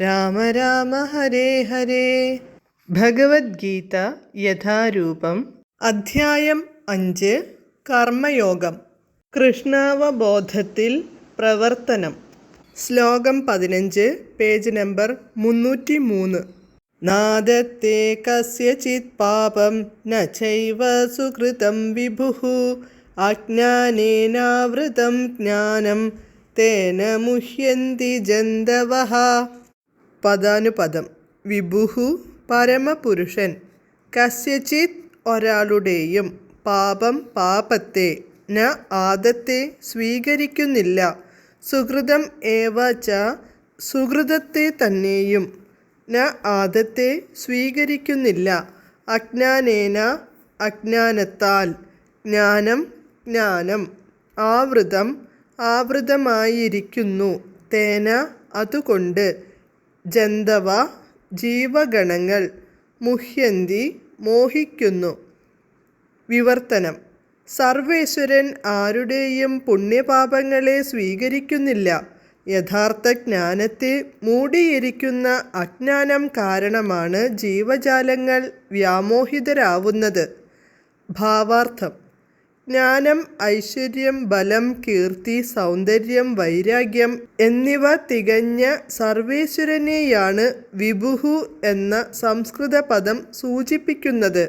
രാമ രാമ ഹരേ ഹരേ. ഭഗവത്ഗീത യഥാരൂപം അധ്യായം അഞ്ച് കർമ്മയോഗം. കൃഷ്ണാവബോധത്തിൽ പ്രവർത്തനം. ശ്ലോകം പതിനഞ്ച് പേജ് നമ്പർ മുന്നൂറ്റി മൂന്ന് നാദത്തെ കസ്യചിത് പാപം ന ചൈവ വിഭു വിഭുഃ. അജ്ഞാനേനാവൃതം ജ്ഞാനം തേന മുഹ്യന്തി ജന്തവഃ പദാനുപദം. വിഭുഹു പരമപുരുഷൻ. കസ്യചിത് ഒരാളുടെയും പാപം പാപത്തെ ന ആദത്തെ സ്വീകരിക്കുന്നില്ല. സുഹൃതം ച സുഹൃതത്തെ തന്നെയും ന ആദത്തെ സ്വീകരിക്കുന്നില്ല. അജ്ഞാനേന അജ്ഞാനത്താൽ ജ്ഞാനം ജ്ഞാനം ആവൃതം ആവൃതമായിരിക്കുന്നു. തേന അതുകൊണ്ട് ജന്തവ ജീവഗണങ്ങൾ മുഹ്യന്തി മോഹിക്കുന്നു. വിവർത്തനം. സർവേശ്വരൻ ആരുടെയും പുണ്യപാപങ്ങളെ സ്വീകരിക്കുന്നില്ല. യഥാർത്ഥ ജ്ഞാനത്തെ മൂടിയിരിക്കുന്ന അജ്ഞാനം കാരണമാണ് ജീവജാലങ്ങൾ വ്യാമോഹിതരാവുന്നത്. ഭാവാർത്ഥം. ജ്ഞാനം ഐശ്വര്യം ബലം കീർത്തി സൗന്ദര്യം വൈരാഗ്യം എന്നിവ തികഞ്ഞ സർവേശ്വരനെയാണ് വിഭുഹു എന്ന സംസ്കൃത പദം സൂചിപ്പിക്കുന്നത്.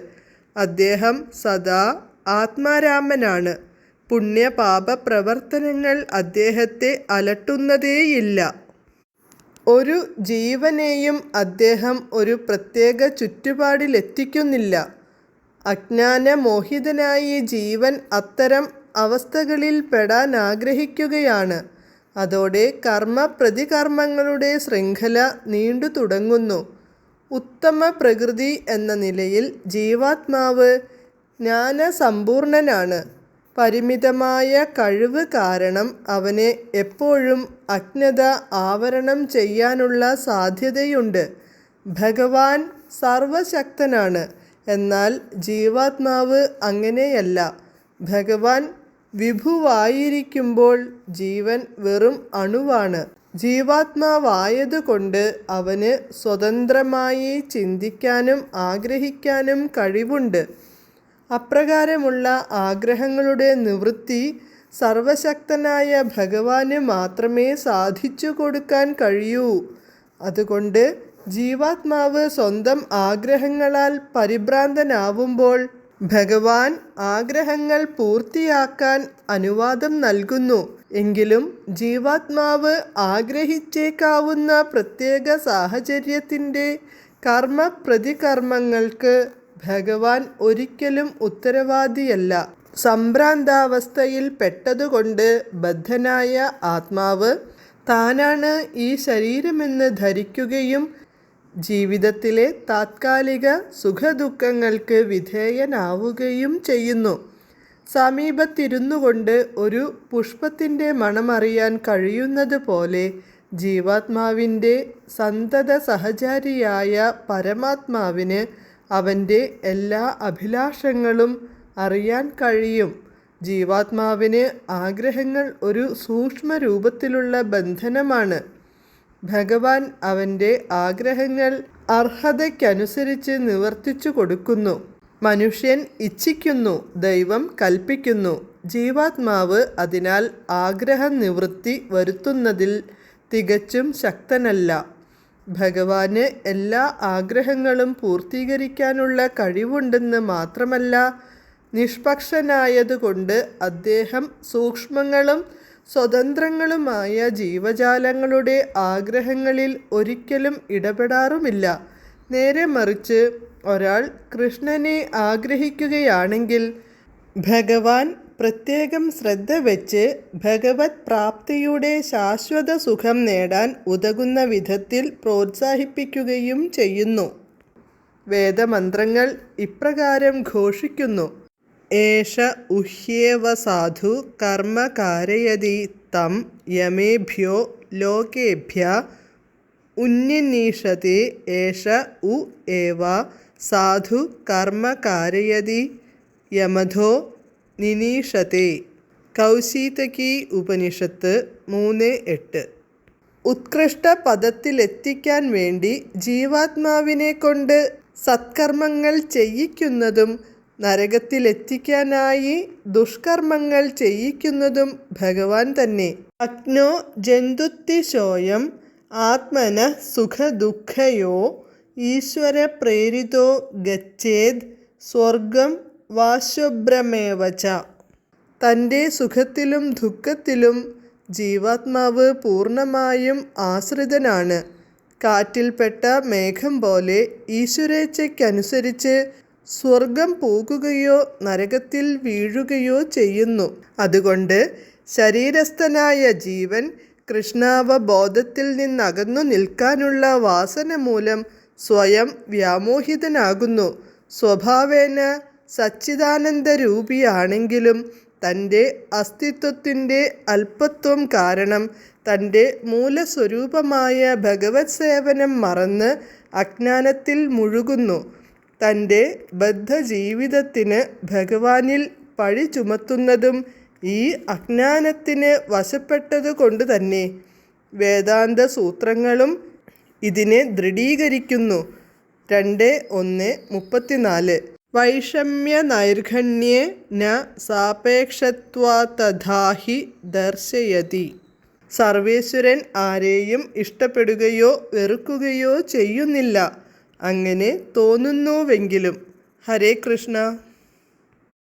അദ്ദേഹം സദാ ആത്മാരാമനാണ്. പുണ്യപാപ പ്രവർത്തനങ്ങൾ അദ്ദേഹത്തെ അലട്ടുന്നതേയില്ല. ഒരു ജീവനെയും അദ്ദേഹം ഒരു പ്രത്യേക ചുറ്റുപാടിലെത്തിക്കുന്നില്ല. അജ്ഞാനമോഹിതനായി ജീവൻ അത്തരം അവസ്ഥകളിൽ പെടാൻ ആഗ്രഹിക്കുകയാണ്. അതോടെ കർമ്മ പ്രതികർമ്മങ്ങളുടെ ശൃംഖല നീണ്ടു തുടങ്ങുന്നു. ഉത്തമ പ്രകൃതി എന്ന നിലയിൽ ജീവാത്മാവ് ജ്ഞാനസമ്പൂർണനാണ്. പരിമിതമായ കഴിവ് കാരണം അവനെ എപ്പോഴും അജ്ഞത ആവരണം ചെയ്യാനുള്ള സാധ്യതയുണ്ട്. ഭഗവാൻ സർവശക്തനാണ്. എന്നാൽ ജീവാത്മാവ് അങ്ങനെയല്ല. ഭഗവാൻ വിഭുവായിരിക്കുമ്പോൾ ജീവൻ വെറും അണുവാണ്. ജീവാത്മാവായതുകൊണ്ട് അവന് സ്വതന്ത്രമായി ചിന്തിക്കാനും ആഗ്രഹിക്കാനും കഴിവുണ്ട്. അപ്രകാരമുള്ള ആഗ്രഹങ്ങളുടെ നിവൃത്തി സർവശക്തനായ ഭഗവാന് മാത്രമേ സാധിച്ചു കൊടുക്കാൻ കഴിയൂ. അതുകൊണ്ട് ജീവാത്മാവ് സ്വന്തം ആഗ്രഹങ്ങളാൽ പരിഭ്രാന്തനാവുമ്പോൾ ഭഗവാൻ ആഗ്രഹങ്ങൾ പൂർത്തിയാക്കാൻ അനുവാദം നൽകുന്നു. എങ്കിലും ജീവാത്മാവ് ആഗ്രഹിച്ചേക്കാവുന്ന പ്രത്യേക സാഹചര്യത്തിന്റെ കർമ്മ പ്രതികർമ്മങ്ങൾക്ക് ഭഗവാൻ ഒരിക്കലും ഉത്തരവാദിയല്ല. സംഭ്രാന്താവസ്ഥയിൽ പെട്ടതുകൊണ്ട് ബദ്ധനായ ആത്മാവ് താനാണ് ഈ ശരീരമെന്ന് ധരിക്കുകയും ജീവിതത്തിലെ താത്കാലിക സുഖദുഃഖങ്ങൾക്ക് വിധേയനാവുകയും ചെയ്യുന്നു. സമീപത്തിരുന്നു കൊണ്ട് ഒരു പുഷ്പത്തിന്റെ മണമറിയാൻ കഴിയുന്നത് പോലെ ജീവാത്മാവിന്റെ സന്തത സഹചാരിയായ പരമാത്മാവിന് അവന്റെ എല്ലാ അഭിലാഷങ്ങളും അറിയാൻ കഴിയും. ജീവാത്മാവിന് ആഗ്രഹങ്ങൾ ഒരു സൂക്ഷ്മ രൂപത്തിലുള്ള ബന്ധനമാണ്. ഭഗവാൻ അവന്റെ ആഗ്രഹങ്ങൾ അർഹതയ്ക്കനുസരിച്ച് നിവർത്തിച്ചു കൊടുക്കുന്നു. മനുഷ്യൻ ഇച്ഛിക്കുന്നു ദൈവം കൽപ്പിക്കുന്നു. ജീവാത്മാവ് അതിനാൽ ആഗ്രഹ നിവൃത്തി വരുത്തുന്നതിൽ തികച്ചും ശക്തനല്ല. ഭഗവാന് എല്ലാ ആഗ്രഹങ്ങളും പൂർത്തീകരിക്കാനുള്ള കഴിവുണ്ടെന്ന് മാത്രമല്ല നിഷ്പക്ഷനായതുകൊണ്ട് അദ്ദേഹം സൂക്ഷ്മങ്ങളും സ്വതന്ത്രങ്ങളുമായ ജീവജാലങ്ങളുടെ ആഗ്രഹങ്ങളിൽ ഒരിക്കലും ഇടപെടാറുമില്ല. നേരെ മറിച്ച് ഒരാൾ കൃഷ്ണനെ ആഗ്രഹിക്കുകയാണെങ്കിൽ ഭഗവാൻ പ്രത്യേകം ശ്രദ്ധ വെച്ച് ഭഗവത് പ്രാപ്തിയുടെ ശാശ്വത സുഖം നേടാൻ ഉതകുന്ന വിധത്തിൽ പ്രോത്സാഹിപ്പിക്കുകയും ചെയ്യുന്നു. വേദമന്ത്രങ്ങൾ ഇപ്രകാരം ഘോഷിക്കുന്നു. ഏഷ उह्येव साधु कर्म കാരയതി തം यमेभ्यो लोकेभ्य ഉന്യനീഷത്തെ एष ഉ ഏവ സാധു കർമ്മ കാരയതി യമധോ നിനീഷത്തെ. കൗശീതകി ഉപനിഷത്ത് മൂന്ന് എട്ട്. ഉത്കൃഷ്ട പദത്തിലെത്തിക്കാൻ വേണ്ടി ജീവാത്മാവിനെ കൊണ്ട് സത്കർമ്മങ്ങൾ ചെയ്യിക്കുന്നതും നരകത്തിലെത്തിക്കാനായി ദുഷ്കർമ്മങ്ങൾ ചെയ്യിക്കുന്നതും ഭഗവാൻ തന്നെ. അഗ്നോ ജന്തുത്തിശോയം ആത്മന സുഖദുഃഖയോ ഈശ്വര പ്രേരിതോ ഗച്ഛേദ് സ്വർഗം വാശ്വഭ്രമേവച തന്റെ സുഖത്തിലും ദുഃഖത്തിലും ജീവാത്മാവ് പൂർണമായും ആശ്രിതനാണ്. കാറ്റിൽപ്പെട്ട മേഘം പോലെ ഈശ്വരേച്ഛയ്ക്കനുസരിച്ച് സ്വർഗം പോകുകയോ നരകത്തിൽ വീഴുകയോ ചെയ്യുന്നു. അതുകൊണ്ട് ശരീരസ്ഥനായ ജീവൻ കൃഷ്ണാവബോധത്തിൽ നിന്നകന്നു നിൽക്കാനുള്ള വാസന മൂലം സ്വയം വ്യാമോഹിതനാകുന്നു. സ്വഭാവേന സച്ചിദാനന്ദരൂപിയാണെങ്കിലും തന്റെ അസ്തിത്വത്തിന്റെ അല്പത്വം കാരണം തന്റെ മൂലസ്വരൂപമായ ഭഗവത് സേവനം മറന്ന് അജ്ഞാനത്തിൽ മുഴുകുന്നു. തന്റെ ബദ്ധജീവിതത്തിന് ഭഗവാനിൽ പഴി ചുമത്തുന്നതും ഈ അജ്ഞാനത്തിന് വശപ്പെട്ടതുകൊണ്ട് തന്നെ വേദാന്ത സൂത്രങ്ങളും ഇതിനെ ദൃഢീകരിക്കുന്നു. രണ്ട് ഒന്ന് മുപ്പത്തിനാല്. വൈഷമ്യ നൈർഘണ്യേ ന സാപേക്ഷത്വാതഥാഹി ദർശയതി. സർവേശ്വരൻ ആരെയും ഇഷ്ടപ്പെടുകയോ വെറുക്കുകയോ ചെയ്യുന്നില്ല. അങ്ങനെ തോന്നുന്നുവെങ്കിലും ഹരേ കൃഷ്ണ.